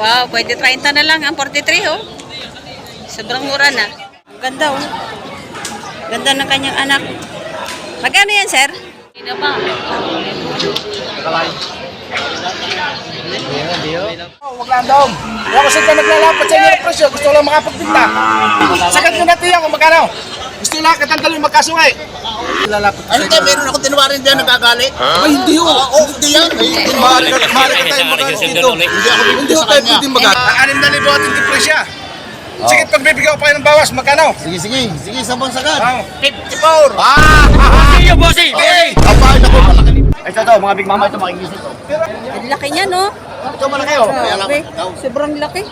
Wow, pwede 30 na lang ang 43 oh. Sobrang mura na. Ang ganda oh. Ganda ng kanyang anak. Magkano yan, sir? Hindi pa. Oh, wag lang daw. Wala kasi ka naglalapat sa inyo ng presyo. Gusto lang makapagpinta. Sagat nyo natin yan kung magkano. Gusto lang katantalo yung magkasungay. Lalapat Ano tayo, meron ako tinuwarin dyan nagagalit? Ay, hindi ho. Oo, hindi yan. Mahal ka, tayo magkano dito. Hindi ako Hindi bibigyan ho sa tayo kanya. pwede magkano. Anim na libo at hindi presya. Sige, pag bibigyan ko pa kayo ng bawas, magkano? Sige, sige. Sige, sabon sagad. Oh. 54! Ah! Sige, bossy! Bossy! Abay, naku, malaki. Ay, ito, ito, mga big mama ito, makikinis ito. Ang laki niya, no? Ito, malaki, oh. Alam Grabe. ikaw. Sobrang laki.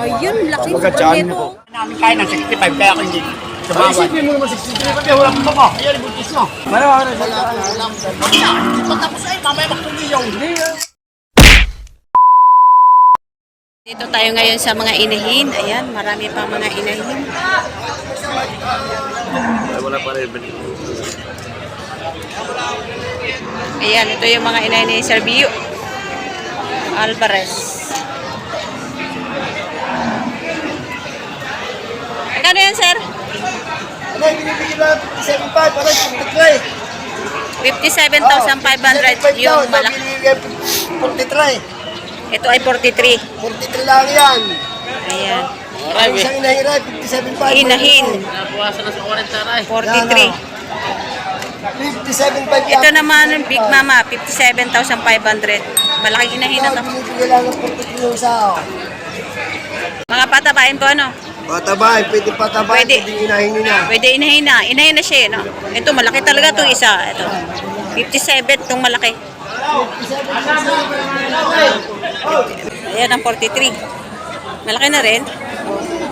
Ayun, laki. Sobrang ko. Namin kaya ng 65, kaya ako hindi. Ay, isipin mo naman 63 pa, wala pa ba? Ayan, buntis nyo. Ano, ano, Wala, wala. Pagkatapos ay, mamaya magtuliyaw. Dito tayo ngayon sa mga inahin. Ayan, marami pang mga inahin. Ayan, ito yung mga inahin ni Servio. Alvarez. Magkano yan, sir? Ano, binibigyan lang 75, parang 53. 57,500 yung malaki. 43. Ito ay 43. 43 lang yan. Ayan. Ang isang inahiray, 57.5. Inahin. 43. 57.5 Ito naman, Big Mama, 57,500. Malaking inahin na to. Binibigyan lang ng 43 yung isa. Mga patabain ko, ano? Patabay, pwede patabay, Pwede. pwede inahin nyo na. Pwede inahin na. Inahin na siya, eh, no? Ito, malaki talaga itong isa. Ito. 57 itong malaki. Ayan ang 43. Malaki na rin.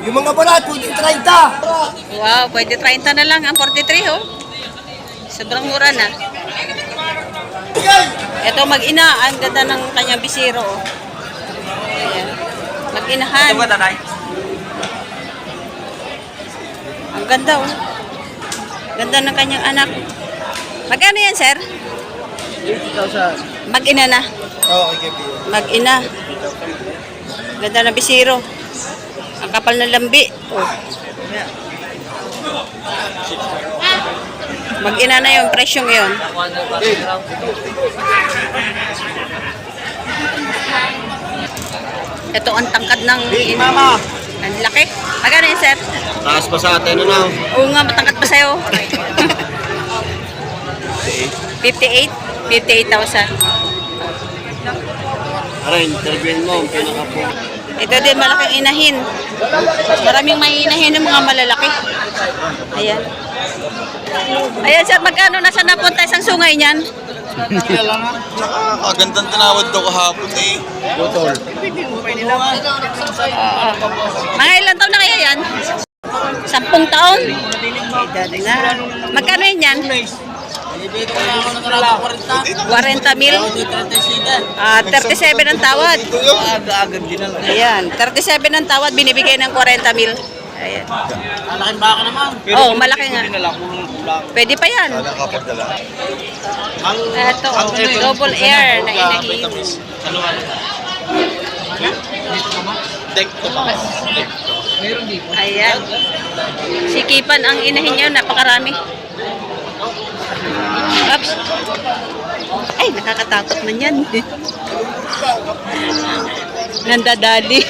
Yung mga balat, pwede 30. Wow, pwede 30 na lang ang 43, oh. Sobrang mura na. Ito, mag-ina. Ang ganda ng kanyang bisiro, oh. Ayan. Mag-inahan. Ang ganda, oh. Ganda ng kanyang anak. Magkano yan, sir? 80,000. Mag-ina na. Oo, okay, okay. Mag-ina. Ganda ng bisiro. Ang kapal ng lambi. Oh. Mag-ina na yung presyong yun. Ito ang tangkad ng Mama. Ang laki. Magkano yun, sir? Taas pa sa atin, ano? Oo nga, matangkad pa sa'yo. 58? 58,000. Aray, interviewin mo, ang pinaka po. Ito din malaking inahin. Maraming may inahin ng mga malalaki. Ayan. Ayan sir, magkano nasa napunta isang sungay niyan? Nakakagandang tinawad ko kahapon eh. Butol. Mga ilang taon na kaya yan? Sampung taon? Nga. Magkano yun yan? 40 mil? Ah, 37 ang tawad. Agad-agad din lang. Ayan, 37 ang tawad, binibigay ng 40 mil. Ayan. Malaking baka naman. Oh, malaki nga. lang. Pwede pa yan. Ito, oh, double air na inahin. To ba? Ayan. Sikipan ang inahin niya, napakarami. Oops. Ay, nakakatakot man yan. Nandadali.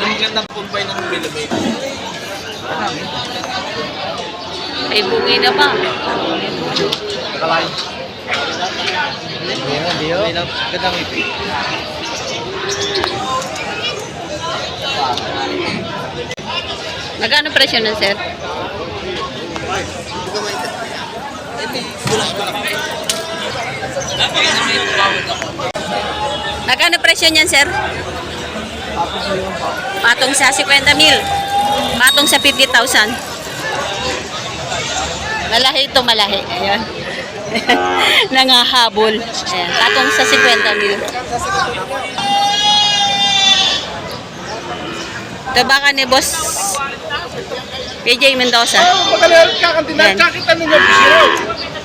Ang gandang kumpay ng millimeter. Ay, bungi na pa. Gandang ipi. Magkano presyo nun, sir? Magkano presyo niyan, sir? Patong sa 50 mil. Patong sa 50,000. Malahi ito, malahi. Ayan. Nangahabol. Ayan. Patong sa 50 mil. Ito baka ni Boss PJ Mendoza. Magaling kakantinan, Yan. kakitan ninyo, bisiro.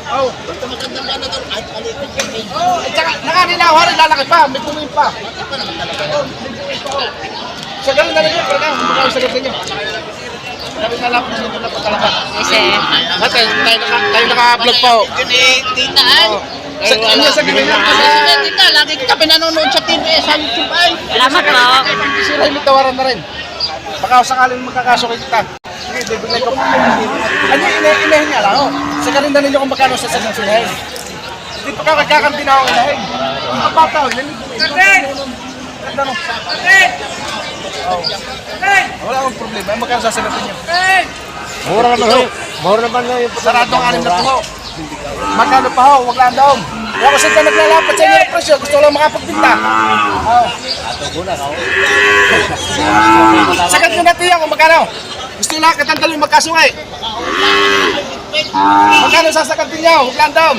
Oh. Oh, at saka nakanilaw rin, lalaki pa, may tumingin pa. Sa ganun na rin yun, pero na, baka sa ganun yun. Sabi na lang, hindi na pa talaga. Kasi, Ah, tayo, tayo, naka, tayo naka-vlog pa, oh. Yun eh, titaan. Sa, hindi, sa. Tita, lagi kita pinanonood sa TV eh, sa YouTube ay. salamat po. Si Remy tawaran na rin. Baka sakaling magkakaso kita. Sige, bibigay ko. Ano yung ina inahin niya lang, oh. Sa na ninyo kung magkano sa sagang sinahin. Hindi pa ka kakakampi na ako inahin. Ang bata, oh. Ganda no. Oh. Wala akong problema. Ay, magkano sasagutin niyo? Mura naman ho. Mura naman ho yung Saradong anim na tuho. Magkano pa ho? Wag lang daw. Kaya kasi ka naglalapat sa inyo ng presyo. Gusto ko lang makapagbinta. Oh. Sagat nyo na tiyan kung magkano. Gusto nyo lang katandalo yung magkasungay. Magkano sasagatin nyo? Huwag lang daw.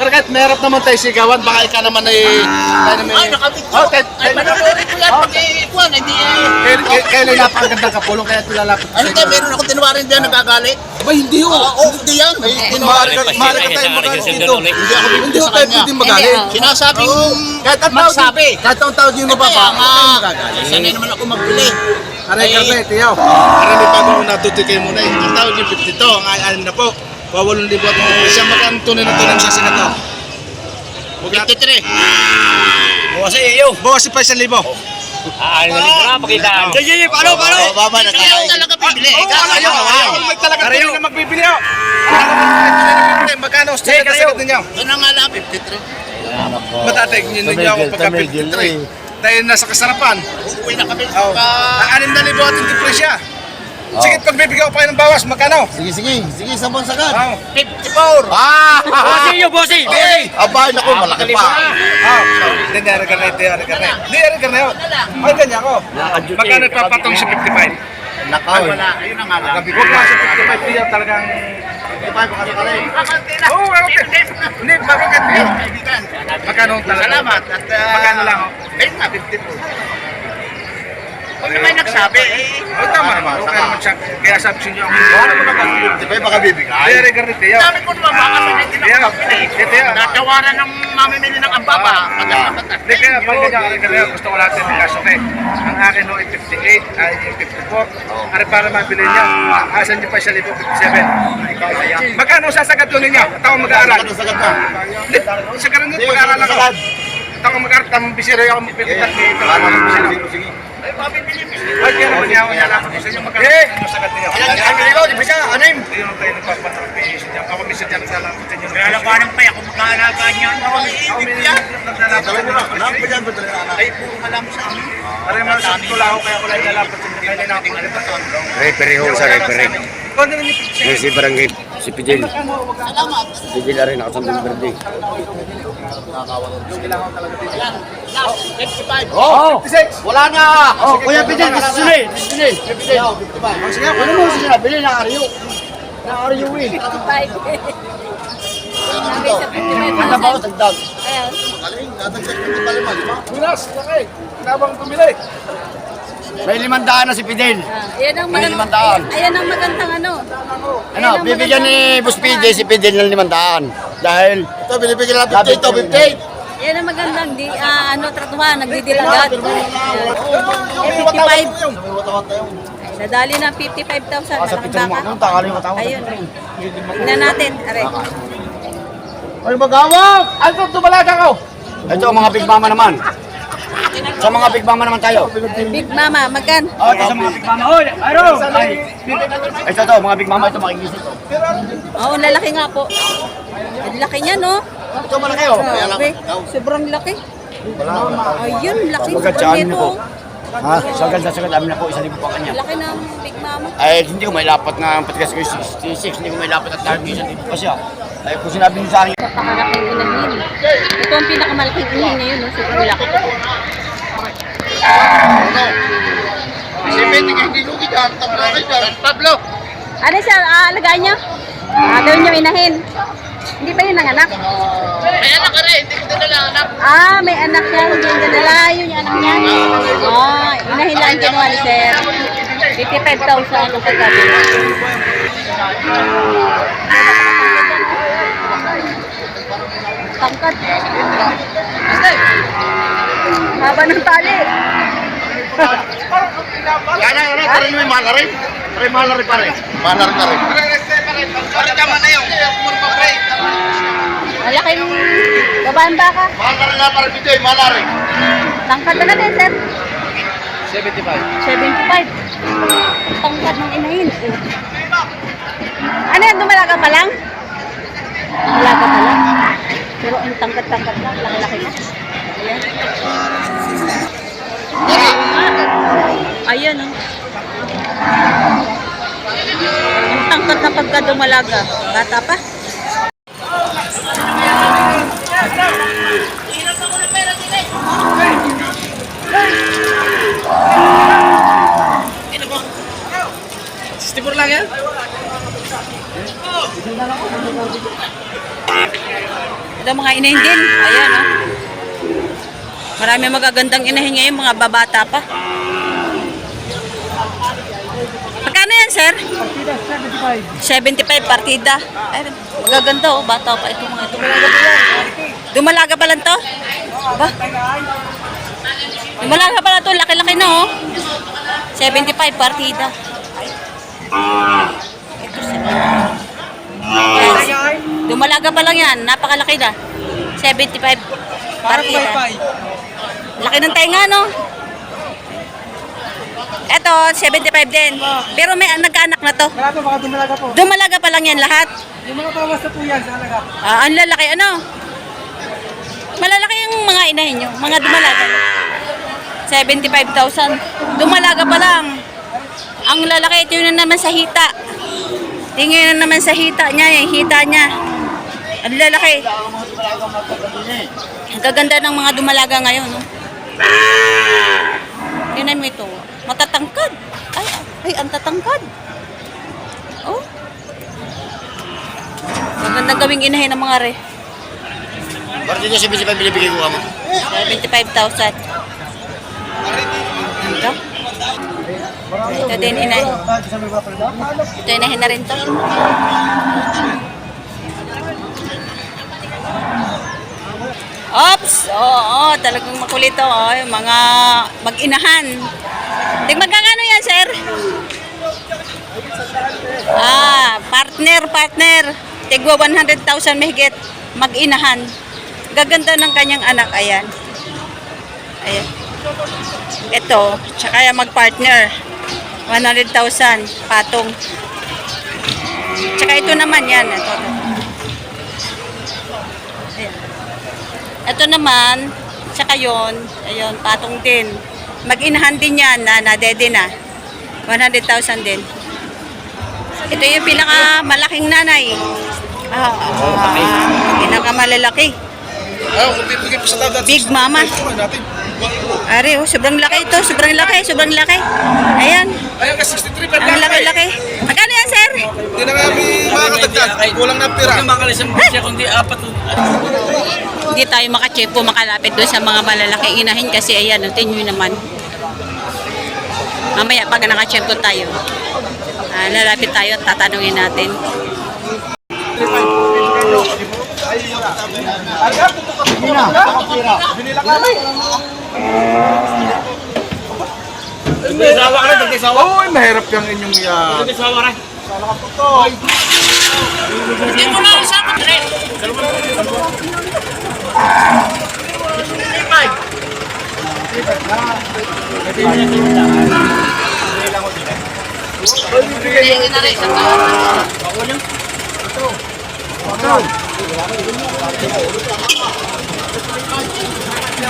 Pero kahit meron naman tayo sigawan, baka ika naman ay... Ay, nakabit Oh, tayo, Ay, mananood ko yan pag eh, ikuan, hindi eh. kaya, lang napakagandang kapulong, kaya tulalapit Ano tayo, meron ako tinuwarin diyan nagagalit. Ba, hindi ho. Oo, hindi yan. Maaari ka, maaari ka tayo magalit dito. Hindi ako hindi ho tayo pwedeng magalit. Oh. Sinasabing Kahit ang tawag. Kahit ang yung mababa, huwag tayong nga, magagalit. sanay naman ako magbili. Aray Ay, karne, tiyaw. Marami pa ba natuti kayo muna eh. Ang tawag yung 52, ang ay na po. Wawalong libo at mga siya magkano tunay na tunay sa sinato. Natin. 53. Bukas sa iyo. Bawas pa isang libo. Ah, ano na libo na pakitaan. Sige, sige, paano, paano? Oh, baba na Ayaw talaga bibili. Ikaw, ayaw, ayaw, talaga tunay na magbibili oh. Magkano? Sige, kasagot ninyo. Ito na nga lang, 53. Matatag nyo ninyo ako pagka 53. Dahil nasa kasarapan. Uwi na kami. Oh. Pa, Ang anim na libo at hindi presya. Sige, pag bibigyan ko pa kayo ng bawas, magkano? Sige, sige. Sige, sabon sagad. Oh. 54. Ah! Bossy yun, bossy! Bossy! Aba, naku, malaki pa. Ah, hindi, hindi, ari karne, hindi, ari karne. Hindi, ari karne yun. Ay, ganyan ako. Magkano ipapatong si 55? Nakaw. Wala, ayun na nga lang. Huwag na sa 55, hindi yan talagang... Oo, oh, okay. Hindi, bakit hindi? Magkano talaga? Salamat. At, uh, Magkano lang? Ayun nga, 54. Huwag naman nagsabi. eh. Oh, tama Okay siya. Kaya sabi sa inyo, ang Ano mo naman, 55 baka bibigay. Ari karne, tiyaw. Dami ko naman baka sa. Ito yan. Natawaran ng mamimili ng ambaba. Ah. Hindi kaya pag ari karne, gusto ko natin ikasuke. Ang akin no, ay 58, ay 54. Ari para mabili niya. Asan niyo pa siya libo 57. Magkano sasagatunin niya? Tao mag-aaral. Ano sagad na? Sa yun, mag-aaral ako. Tao mag-aaral, tamang bisiro ako ako bisiro. Sige. Ay, mabibili mo. Ay, kaya naman niya ako niya lang sa inyo. Magkano ano sagat niya? Ilan ang biligaw? Di ba siya? Anim? Hindi naman tayo nagpapatapis. Ako minsan dyan sa lang sa inyo. Nalalabanan pa kung magkaalaga niya. Ako minsan dyan naglalapat Sabi mo na, anak ba yan? Ba't anak? Ay, puro sa amin. Pare mga sakto lang ako kaya wala ilalapat sa inyo. Kaya ano ba to? Referee ho sa referee. Na rin yung Yes, si Barangay, si Pidel. Si Pidel na rin, nakasandang birthday. Oh, 56. wala na! Oh, Kuya Pidel, Pidel, Pidel, Pidel. Sige, ano mo siya? Bili ng Aryo. Ng Aryo eh. Ano ba ako tagdag? Ayan. Pinas, laki. Nabang tumili. May limandaan na si Pidel. Ah, yan ang May magandang, limandaan. ayan ang magandang ano. Ano, bibigyan ni Boss Pidel si Pidel ng limandaan. Dahil, Ito, binibigyan natin to, 58. Yan ang magandang, di, ah, ano, tratuhan, nagdidilagat. Eh, 55. Nadali na 55,000. sa Malaking mo, baka. ano. Ayun. Tingnan natin. Are. Ay, magawag! Ano tumalaga ko? Ito, mga big mama naman. Sa mga big mama naman tayo. Big Mama, magkan. Oh, ito sa mga big mama. Oy, ayro! Ay, ito to, mga big mama ito, makikisit to. Oo, lalaki nga po. Ang laki niya, no? Ito malaki oh. Grabe. Sobrang laki. Ayun, laki. Sobrang nito. Ha? Sagad sa sagad, amin na po, isang libo pa kanya. Laki ng Big Mama. Ay, hindi ko may lapat nga ang patigas ko yung 66, hindi ko may lapat at lahat isang libo pa siya. Ay, kung sinabi niyo sa akin, Napakalaking inahin. Ito ang pinakamalaking inahin ngayon, no? Sobrang laki. Pablo, Ano siya, aalagaan niya? Ah, gawin niyo inahin. Hindi pa yun nanganak? may anak ka rin, hindi ko dinala anak. Ah, may anak siya. Hindi niya nalalayo yung anak niya. Ah, inahin lang kinuha ni Sir. 55,000 ang pagkabi. tangkad. Haba ng tali. Yan na, yan na, tarin mo yung malari. Tarin malari pa rin. Malari pa rin. Pare tama na yun. Malaking gabaan baka. Malari na pa rin dito eh, malari. Tangkad na natin, sir. 75. 75. Tangkad ng inahin. Ano yan, dumalaga pa lang? Dumalaga pa lang? Pero ang tangkad-tangkad lang, laki-laki na. Ayan. Ayan, oh. Ang tangkad na pagka dumalaga. Bata pa. Mga inahin din. Ayan, oh. Marami magagandang inahin ngayon, mga babata pa. Magkano yan, sir? 75 partida. Ay, magaganda, oh. Bata pa ito mga ito. Dumalaga pa lang to? Ba? Dumalaga pa lang to. Laki-laki na, oh. 75 partida. Ito, 75. Yes. Dumalaga pa lang yan. Napakalaki na. 75 partida. Laki ng tenga, no? Eto, 75 din. Pero may nagkaanak na to. Wala po, baka dumalaga po. Dumalaga pa lang yan lahat. Yung mga tawas na po yan sa alaga. Ah, ang lalaki, ano? Malalaki yung mga inahin nyo. Mga dumalaga. 75,000. Dumalaga pa lang. Ang lalaki, ito yun na naman sa hita. Tingin na naman sa hita niya, eh. Hita niya. Ang lalaki. Ang gaganda ng mga dumalaga ngayon, no? Tingnan mo ito. Matatangkad. Ay, ay, ang tatangkad. Oh. Maganda gawing inahin ng mga re. Pare dito 75 binibigay ko kamo. 75,000. Ito. Ito din inahin. Ito inahin na rin to. Ops! Oo, talagang makulit to. Oh, yung mga mag-inahan. Magkakano yan, sir? Ah, partner, partner. Tigwa 100,000 mahigit. Mag-inahan. Gaganda ng kanyang anak. Ayan. Ayan. Ito, tsaka yung mag-partner. 100,000 patong. Tsaka ito naman yan. Ito. Ito naman, tsaka yon, ayun, patong din. Mag-inahan din yan na nadede na. 100,000 din. Ito yung pinakamalaking nanay. Ah, ah, pinakamalalaki. Ayaw, kung bibigay po sa dagat. Big Mama. Ari, oh, sobrang laki ito. Sobrang laki, sobrang laki. Ayan, Ayaw ka 63 pa ang laki-laki. Sir? Hindi na nga may. Kulang na pera. Hindi tayo makachempo, makalapit doon sa mga malalaking inahin kasi ayan, tingnan nyo naman. Mamaya pag nakachempo tayo, ah, lalapit tayo at tatanungin natin. Tutukas ko na. Binila ka na. Nagsawa ka na, nagsawa. Oo, mahirap yung inyong yan. Nagsawa ka.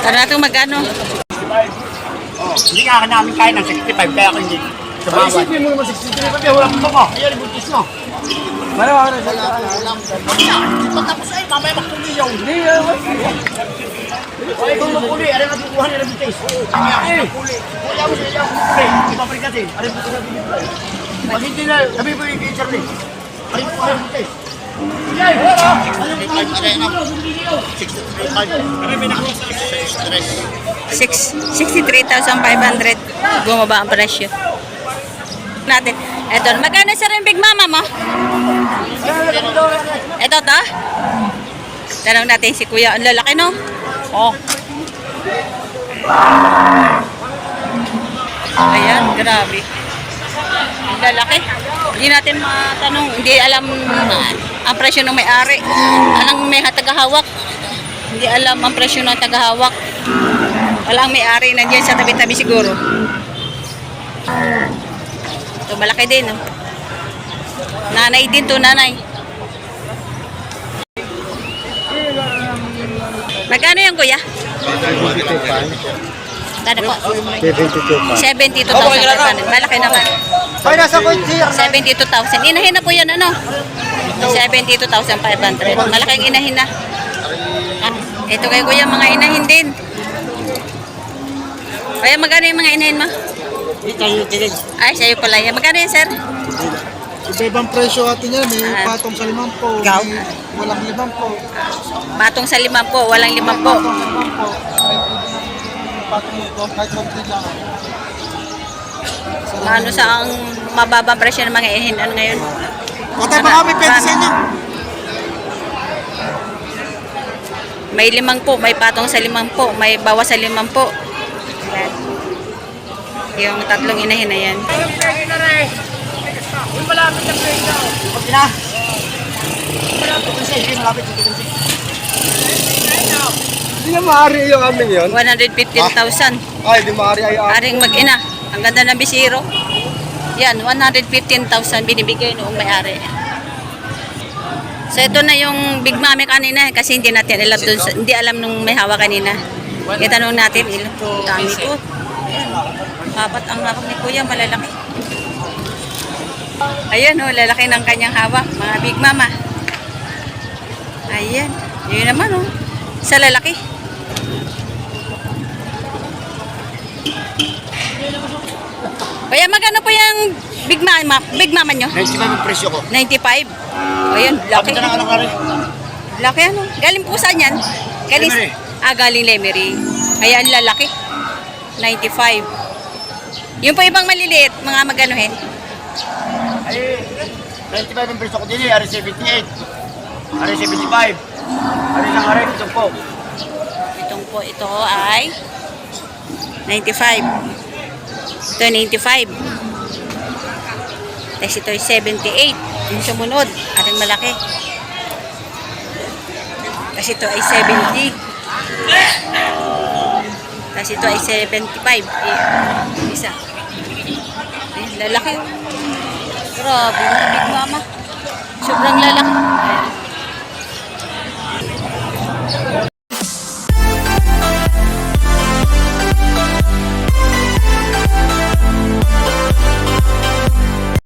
Tara natin magkano? Hindi ka namin kaya ng 65, kaya ako hindi. Sa bawat. Isipin mo naman 63, pati wala kang baba. Ayan, buntis mo. Malawa ka na sa Pagkapos ay, mamaya makuli yun. Hindi, ay, kung makuli, ano nga kukuha nila buntis? Eh, kuya mo sila yung makuli. Ipaprikatin, ano yung buntis na binibigay? Pag hindi na, sabi mo yung teacher ni. Ano yung kukuha ng buntis? Yan, wala. Ano yung buntis? 6 63,500. Bumaba ang presyo. Natin. Eto, magkano sa rin Big Mama mo? Ito to? Tanong natin si Kuya. Ang lalaki, no? Oh. Ayan, grabe. Ang lalaki. Hindi natin matanong, hindi alam ang presyo ng may-ari. Anong may tagahawak. Hindi alam ang presyo ng tagahawak. Walang may-ari, nandiyan sa tabi-tabi siguro. Ito, malaki din, no? Nanay din to, nanay. Magkano yan, kuya? Magkano po? 72,000 Malaki naman. Ay, nasa kotse. 72,000. Inahin na po yan, ano? 72,500. Malaking inahin na. Ah, ito kay kuya, mga inahin din. Kaya magkano yung mga inahin mo? Ay, sa'yo pala yan. Magkano yan, sir? Iba-ibang presyo atin yan. May Ah. patong sa limang po. Ikaw? May walang limang po. Batong sa limang po, walang limang po. Patong sa limang po. Patong ito. Kahit konti lang. Ano sa ang mababang presyo ng mga inahin ano ngayon? Patay pa kami pwede sa inyo. May limang po, may patong sa limang po, may bawas sa limang po. Yan. Yung tatlong inahin na yan. Okay na. Malapit sa iyo, malapit sa iyo. Hindi na maaari yung amin yun. 115,000. Ay, di maaari ay amin. Aring mag-ina. Ang ganda ng bisiro. Yan, 115,000 binibigay noong may-ari. So ito na yung Big Mami kanina eh, kasi hindi natin alam sa- hindi alam nung may hawak kanina. Itanong natin, ilan po dami ko. Ayan. Papat ang hawak ni Kuya, malalaki. Ayan oh, lalaki ng kanyang hawak, mga Big Mama. Ayan, yun naman oh. Sa lalaki. Kuya, magkano po yung Big Mama, Big Mama nyo? 95 ang presyo ko. 95. O yun, laki. Kapit na anak namin. Laki ano? Galing po saan yan? Galing, Lemery. ah, galing Lemery. Kaya ang lalaki. 95. Yung po ibang maliliit, mga maganuhin. Ay, 95 ang presyo ko din eh. Ari 78. Ari 75. Ari lang ari, ito po. Itong po, ito ay 95. Ito ay 95. Tapos ito ay 78. Yung sumunod, ating malaki. Tapos ito ay 70. Tapos ito ay 75. Eh, isa. Lalaki. Grabe, mga big mama. Sobrang lalaki.